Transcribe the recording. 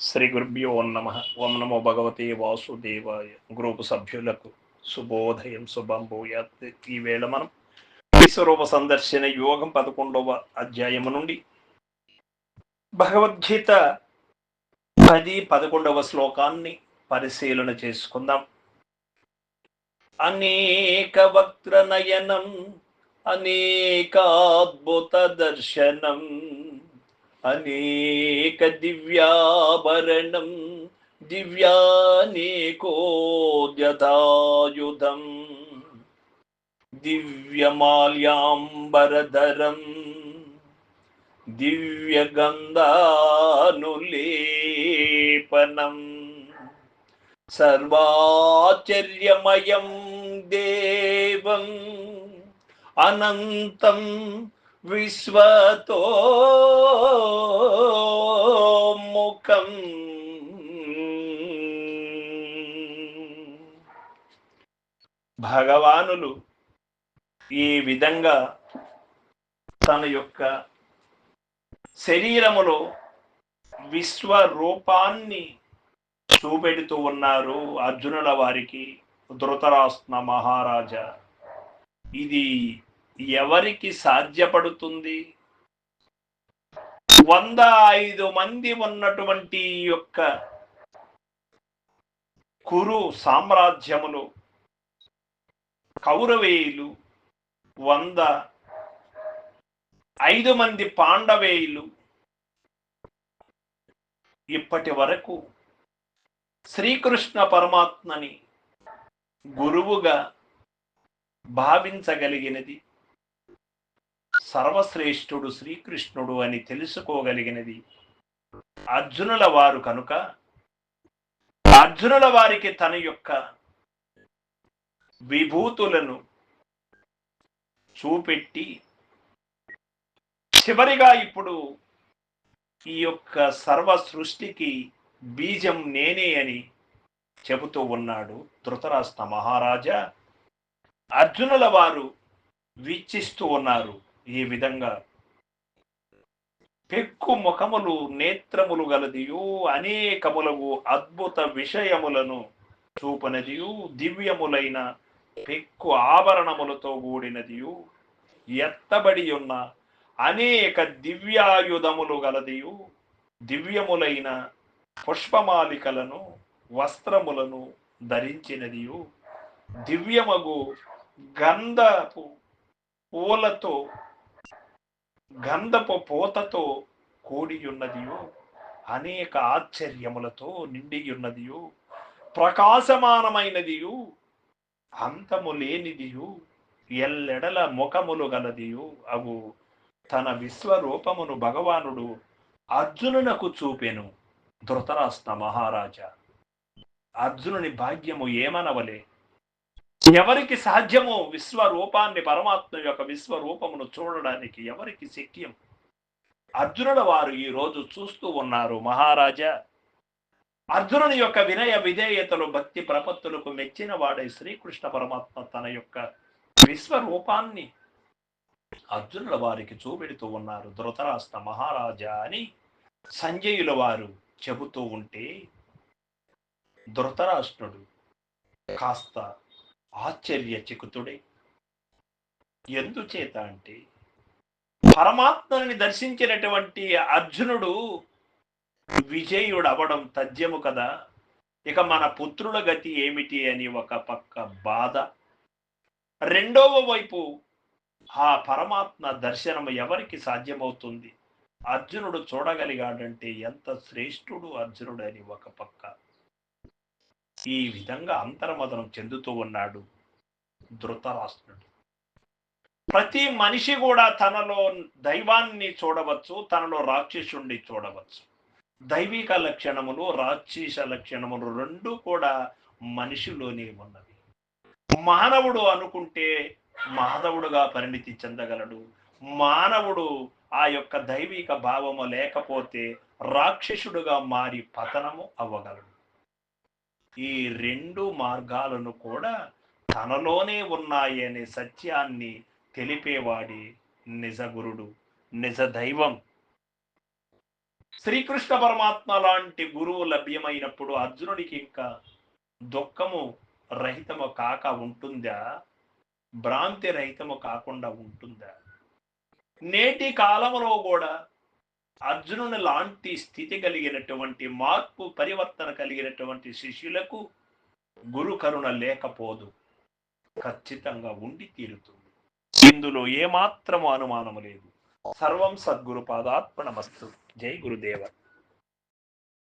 శ్రీ గురుభ్యో నమ. ఓం నమో భగవతే వాసుదేవాయ. గ్రూపు సభ్యులకు శుభోదయం శుభం భూయాత్. ఈ వేళ మనం విశ్వరూప సందర్శన యోగం పదకొండవ అధ్యాయము నుండి భగవద్గీత పది పదకొండవ శ్లోకాన్ని పరిశీలన చేసుకుందాం. అనేక వక్త్ర నయనం అనేకాద్భుత దర్శనం అనేక దివ్యాభరణం దివ్యానేకోద్యతాయుధం దివ్యమాల్యాంబరధరం దివ్యగంధానులేపనం. సర్వాచర్యమయం దేవం అనంతం విశ్వతో ముఖం. భగవానులు ఈ విధంగా తన యొక్క శరీరములో విశ్వరూపాన్ని చూపెడుతూ ఉన్నారు అర్జునుల వారికి ధృతరాష్ట్ర మహారాజా. ఇది ఎవరికి సాధ్యపడుతుంది? వంద ఐదు మంది ఉన్నటువంటి యొక్క కురు సామ్రాజ్యములు కౌరవేయులు వంద ఐదు మంది పాండవేయులు ఇప్పటి వరకు శ్రీకృష్ణ పరమాత్మని గురువుగా భావించగలిగినది. సర్వశ్రేష్ఠుడు శ్రీకృష్ణుడు అని తెలుసుకోగలిగినది అర్జునుల వారు కనుక అర్జునుల వారికి తన యొక్క విభూతులను చూపెట్టి చివరిగా ఇప్పుడు ఈ యొక్క సర్వ సృష్టికి బీజం నేనే అని చెబుతూ ఉన్నాడు ధృతరాష్ట్ర మహారాజా. అర్జునుల వారు వీక్షిస్తూ ఉన్నారు. ఈ విధంగా. పెక్కు ముఖములు నేత్రములు గలదియు అనేకములగు అద్భుత విషయములను చూపనదియు దివ్యములైన పెక్కు ఆభరణములతో కూడినదియు ఎత్తబడి ఉన్న అనేక దివ్యాయుధములు గలదియు దివ్యములైన పుష్పమాలికలను వస్త్రములను ధరించినదియు దివ్యమగు గంధపు పూలతో గంధపు పోతతో కూడియున్నదియో అనేక ఆశ్చర్యములతో నిండియున్నదియో ప్రకాశమానమైనదియు అంతము లేనిదియు ఎల్లెడల ముఖములు గలదియు అవు తన విశ్వరూపమును భగవానుడు అర్జునునకు చూపెను. ధృతరాష్ట్ర మహారాజా అర్జునుని భాగ్యము ఏమనవలే? ఎవరికి సాధ్యమో విశ్వరూపాన్ని పరమాత్మ యొక్క విశ్వరూపమును చూడడానికి ఎవరికి శక్యం? అర్జునుల వారు ఈ రోజు చూస్తూ ఉన్నారు మహారాజా. అర్జునుని యొక్క వినయ విధేయతలు భక్తి ప్రపత్తులకు మెచ్చిన వాడే శ్రీకృష్ణ పరమాత్మ తన యొక్క విశ్వరూపాన్ని అర్జునుల వారికి చూపెడుతూ ఉన్నారు. ధృతరాష్ట్ర మహారాజా అని సంజయుల వారు చెబుతూ ఉంటే ధృతరాష్ట్రుడు కాస్త ఆశ్చర్యచకుతుడే. ఎందుచేత అంటే పరమాత్మని దర్శించినటువంటి అర్జునుడు విజయుడు అవడం తథ్యము కదా. ఇక మన పుత్రుల గతి ఏమిటి అని ఒక పక్క బాధ. రెండవ వైపు ఆ పరమాత్మ దర్శనం ఎవరికి సాధ్యమవుతుంది? అర్జునుడు చూడగలిగాడంటే ఎంత శ్రేష్ఠుడు అర్జునుడు అని ఒక పక్క. ఈ విధంగా అంతర్మదనం చెందుతూ ఉన్నాడు ధృతరాష్ట్రుడు. ప్రతి మనిషి కూడా తనలో దైవాన్ని చూడవచ్చు తనలో రాక్షసుణ్ణి చూడవచ్చు. దైవిక లక్షణములు రాక్షస లక్షణములు రెండు కూడా మనిషిలోనే ఉన్నవి. మానవుడు అనుకుంటే మాధవుడుగా పరిణితి చెందగలడు. మానవుడు ఆ యొక్క దైవిక భావము లేకపోతే రాక్షసుడుగా మారి పతనము అవ్వగలడు. ఈ రెండు మార్గాలను కూడా తనలోనే ఉన్నాయి అనే సత్యాన్ని తెలిపేవాడి నిజ గురుడు నిజ దైవం. శ్రీకృష్ణ పరమాత్మ లాంటి గురువు లభ్యమైనప్పుడు అర్జునుడికి ఇంకా దుఃఖము రహితము కాక ఉంటుందా? భ్రాంతి రహితము కాకుండా ఉంటుందా? నేటి కాలంలో కూడా అర్జునుని లాంటి స్థితి కలిగినటువంటి మార్పు పరివర్తన కలిగినటువంటి శిష్యులకు గురు కరుణ లేకపోదు. ఖచ్చితంగా ఉండి తీరుతుంది. ఇందులో ఏమాత్రము అనుమానము లేదు. సర్వం సద్గురు పాదాత్మనమస్తు జై గురుదేవ.